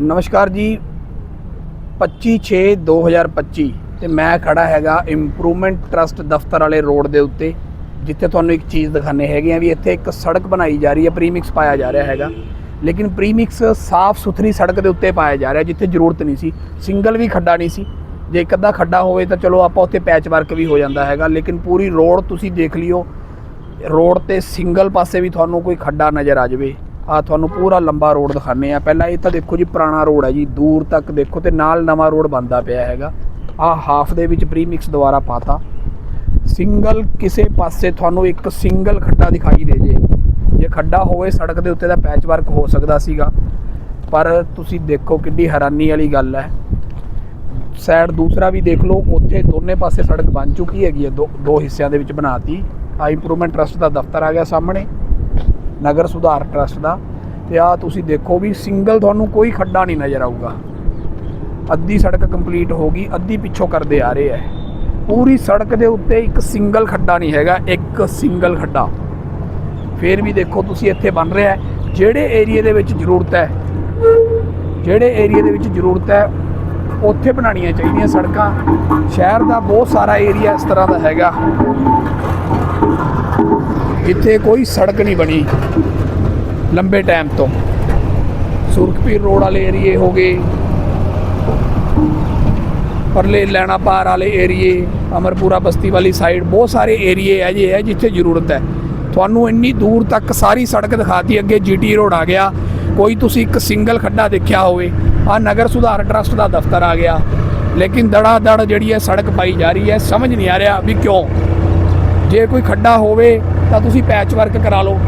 ਨਮਸਕਾਰ ਜੀ। 25/6/2025 ਤੇ ਮੈਂ ਖੜਾ ਹੈਗਾ ਇੰਪਰੂਵਮੈਂਟ ਟਰਸਟ ਦਫ਼ਤਰ ਵਾਲੇ ਰੋਡ ਦੇ ਉੱਤੇ, ਜਿੱਥੇ ਤੁਹਾਨੂੰ ਇੱਕ ਚੀਜ਼ ਦਿਖਾਣੇ ਹੈਗੇ ਆ ਵੀ ਇੱਥੇ ਇੱਕ ਸੜਕ ਬਣਾਈ ਜਾ ਰਹੀ ਹੈ ਪ੍ਰੀਮਿਕਸ ਪਾਇਆ ਜਾ ਰਿਹਾ ਹੈਗਾ। ਲੇਕਿਨ ਪ੍ਰੀਮਿਕਸ ਸਾਫ਼ ਸੁਥਰੀ ਸੜਕ ਦੇ ਉੱਤੇ ਪਾਇਆ ਜਾ ਰਿਹਾ, ਜਿੱਥੇ ਜ਼ਰੂਰਤ ਨਹੀਂ ਸੀ। ਸਿੰਗਲ ਵੀ ਖੱਡਾ ਨਹੀਂ ਸੀ। ਜੇ ਇੱਕ ਅੱਧਾ ਖੱਡਾ ਹੋਵੇ ਤਾਂ ਚਲੋ ਆਪਾਂ ਉੱਥੇ ਪੈਚ ਵਰਕ ਵੀ ਹੋ ਜਾਂਦਾ ਹੈਗਾ, ਲੇਕਿਨ ਪੂਰੀ ਰੋਡ ਤੁਸੀਂ ਦੇਖ ਲਿਓ। ਰੋਡ ਤੇ ਸਿੰਗਲ ਪਾਸੇ ਵੀ ਤੁਹਾਨੂੰ ਕੋਈ ਖੱਡਾ ਨਜ਼ਰ ਆ ਜਾਵੇ। ਆ ਤੁਹਾਨੂੰ ਪੂਰਾ ਲੰਬਾ ਰੋਡ ਦਿਖਾਣੇ ਆ ਪਹਿਲਾਂ ਇਹ ਤਾਂ ਦੇਖੋ ਜੀ, ਪੁਰਾਣਾ ਰੋਡ ਹੈ ਜੀ, ਦੂਰ ਤੱਕ ਦੇਖੋ ਤੇ ਨਾਲ ਨਵਾਂ ਰੋਡ ਬਣਦਾ ਪਿਆ ਹੈਗਾ। ਆ ਹਾਫ ਦੇ ਵਿੱਚ ਪ੍ਰੀਮਿਕਸ ਦੁਆਰਾ ਪਾਤਾ। ਸਿੰਗਲ ਕਿਸੇ ਪਾਸੇ ਤੁਹਾਨੂੰ ਇੱਕ ਸਿੰਗਲ ਖੱਡਾ ਦਿਖਾਈ ਦੇ ਜੇ। ਜੇ ਖੱਡਾ ਹੋਵੇ, ਸੜਕ ਦੇ ਉੱਤੇ ਤਾਂ ਪੈਚ ਵਰਕ ਹੋ ਸਕਦਾ ਸੀਗਾ। ਪਰ ਤੁਸੀਂ ਦੇਖੋ ਕਿੰਨੀ ਹੈਰਾਨੀ ਵਾਲੀ ਗੱਲ ਹੈ। ਸਾਈਡ ਦੂਸਰਾ ਵੀ ਦੇਖ ਲਓ, ਉੱਥੇ ਦੋਨੇ ਪਾਸੇ ਸੜਕ ਬਣ ਚੁੱਕੀ ਹੈਗੀ ਹੈ, ਦੋ ਦੋ ਹਿੱਸਿਆਂ ਦੇ ਵਿੱਚ ਬਣਾਤੀ। ਆ ਇੰਪਰੂਵਮੈਂਟ ਟਰਸਟ ਦਾ ਦਫ਼ਤਰ ਆ ਗਿਆ ਸਾਹਮਣੇ। ਨਗਰ ਸੁਧਾਰ ਟਰਸਟ ਦਾ ਤੇ ਆ ਤੁਸੀਂ ਦੇਖੋ ਵੀ ਸਿੰਗਲ ਤੁਹਾਨੂੰ ਕੋਈ ਖੱਡਾ ਨਹੀਂ ਨਜ਼ਰ ਆਊਗਾ। ਅੱਧੀ ਸੜਕ ਕੰਪਲੀਟ ਹੋ ਗਈ, ਅੱਧੀ ਪਿੱਛੋਂ ਕਰਦੇ ਆ ਰਹੇ ਐ ਪੂਰੀ ਸੜਕ ਦੇ ਉੱਤੇ ਇੱਕ ਸਿੰਗਲ ਖੱਡਾ ਨਹੀਂ ਹੈਗਾ, ਇੱਕ ਸਿੰਗਲ ਖੱਡਾ। ਫੇਰ ਵੀ ਦੇਖੋ ਤੁਸੀਂ ਇੱਥੇ ਬਣ ਰਿਹਾ ਜਿਹੜੇ ਏਰੀਆ ਦੇ ਵਿੱਚ ਜ਼ਰੂਰਤ ਹੈ, ਜਿਹੜੇ ਏਰੀਆ ਦੇ ਵਿੱਚ ਜ਼ਰੂਰਤ ਹੈ, ਉੱਥੇ ਬਣਾਉਣੀਆਂ ਚਾਹੀਦੀਆਂ ਸੜਕਾਂ। ਸ਼ਹਿਰ ਦਾ ਬਹੁਤ ਸਾਰਾ ਏਰੀਆ ਇਸ ਤਰ੍ਹਾਂ ਦਾ ਹੈਗਾ। ਜਿੱਥੇ ਕੋਈ ਸੜਕ ਨਹੀਂ ਬਣੀ ਲੰਬੇ ਟਾਈਮ ਤੋਂ। ਸੁਰਖਪੀਰ ਰੋਡ ਵਾਲੇ ਏਰੀਏ ਹੋ ਗਏ, ਪਰਲੇ ਲੈਣਾ ਪਾਰ ਵਾਲੇ ਏਰੀਏ, ਅਮਰਪੂਰਾ ਬਸਤੀ ਵਾਲੀ ਸਾਈਡ ਬਹੁਤ ਸਾਰੇ ਏਰੀਏ ਹੈ ਜੇ ਹੈ ਜਿੱਥੇ ਜ਼ਰੂਰਤ ਹੈ। ਤੁਹਾਨੂੰ ਇੰਨੀ ਦੂਰ ਤੱਕ ਸਾਰੀ ਸੜਕ ਦਿਖਾਤੀ, ਅੱਗੇ ਜੀਟੀ ਰੋਡ ਆ ਗਿਆ। ਕੋਈ ਤੁਸੀਂ ਇੱਕ ਸਿੰਗਲ ਖੱਡਾ ਦੇਖਿਆ ਹੋਵੇ ਆ ਨਗਰ ਸੁਧਾਰ ਟਰਸਟ ਦਾ ਦਫ਼ਤਰ ਆ ਗਿਆ। ਲੇਕਿਨ ਦੜਾ ਦੜ ਜਿਹੜੀ ਹੈ ਸੜਕ ਪਾਈ ਜਾ ਰਹੀ ਹੈ, ਸਮਝ ਨਹੀਂ ਆ ਰਿਹਾ ਵੀ ਕਿਉਂ। ਜੇ ਕੋਈ ਖੱਡਾ ਹੋਵੇ ਤਾਂ ਤੁਸੀਂ ਪੈਚ ਵਰਕ ਕਰਾ ਲਓ।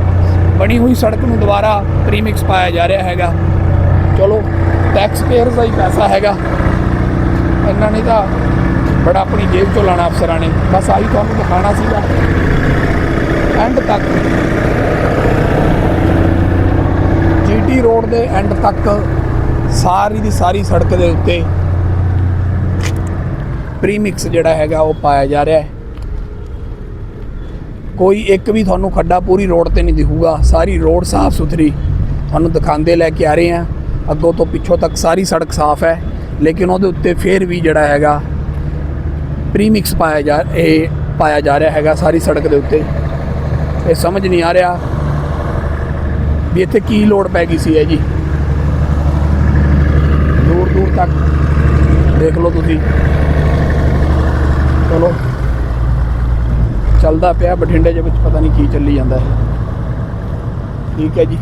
ਬਣੀ ਹੋਈ ਸੜਕ ਨੂੰ ਦੁਬਾਰਾ ਪ੍ਰੀਮਿਕਸ ਪਾਇਆ ਜਾ ਰਿਹਾ ਹੈਗਾ। ਚਲੋ ਟੈਕਸ ਪੇਅਰ ਦਾ ਹੀ ਪੈਸਾ ਹੈਗਾ। ਇਹਨਾਂ ਨੇ ਤਾਂ ਬੜਾ ਆਪਣੀ ਜੇਬ ਚੋਂ ਲਾਣਾ ਅਫਸਰਾਂ ਨੇ। ਬਸ ਆਹੀ ਤੁਹਾਨੂੰ ਦਿਖਾਣਾ ਸੀਗਾ। ਐਂਡ ਤੱਕ। ਜੀਟੀ ਰੋਡ ਦੇ ਐਂਡ ਤੱਕ ਸਾਰੀ ਦੀ ਸਾਰੀ ਸੜਕ ਦੇ ਉੱਤੇ ਪ੍ਰੀਮਿਕਸ ਜਿਹੜਾ ਹੈਗਾ ਉਹ ਪਾਇਆ ਜਾ ਰਿਹਾ ਹੈ। ਕੋਈ ਇੱਕ ਵੀ ਤੁਹਾਨੂੰ ਖੱਡਾ ਪੂਰੀ ਰੋਡ ਤੇ ਨਹੀਂ ਦਿਖੂਗਾ। ਸਾਰੀ ਰੋਡ ਸਾਫ਼ ਸੁਥਰੀ। ਤੁਹਾਨੂੰ ਦਿਖਾਉਂਦੇ ਲੈ ਕੇ ਆ ਰਹੇ ਆ ਅੱਗੋਂ ਤੋਂ ਪਿੱਛੋਂ ਤੱਕ ਸਾਰੀ ਸੜਕ ਸਾਫ਼ ਹੈ। ਲੇਕਿਨ ਉਹਦੇ ਉੱਤੇ ਫੇਰ ਵੀ ਜਿਹੜਾ ਹੈਗਾ ਪ੍ਰੀਮਿਕਸ ਪਾਇਆ ਜਾ ਇਹ ਪਾਇਆ ਜਾ ਰਿਹਾ ਹੈਗਾ ਸਾਰੀ ਸੜਕ ਦੇ ਉੱਤੇ। ਇਹ ਸਮਝ ਨਹੀਂ ਆ ਰਿਹਾ ਵੀ ਇੱਥੇ ਕੀ ਲੋੜ ਪੈ ਗਈ ਸੀ ਹੈ ਜੀ। ਦੂਰ ਦੂਰ ਤੱਕ ਦੇਖ ਲਓ ਤੁਸੀਂ। ਚਲੋ। ਚੱਲਦਾ ਪਿਆ ਬਠਿੰਡੇ ਦੇ ਵਿੱਚ ਪਤਾ ਨਹੀਂ ਕੀ ਚੱਲੀ ਜਾਂਦਾ ਹੈ। ਠੀਕ ਹੈ ਜੀ।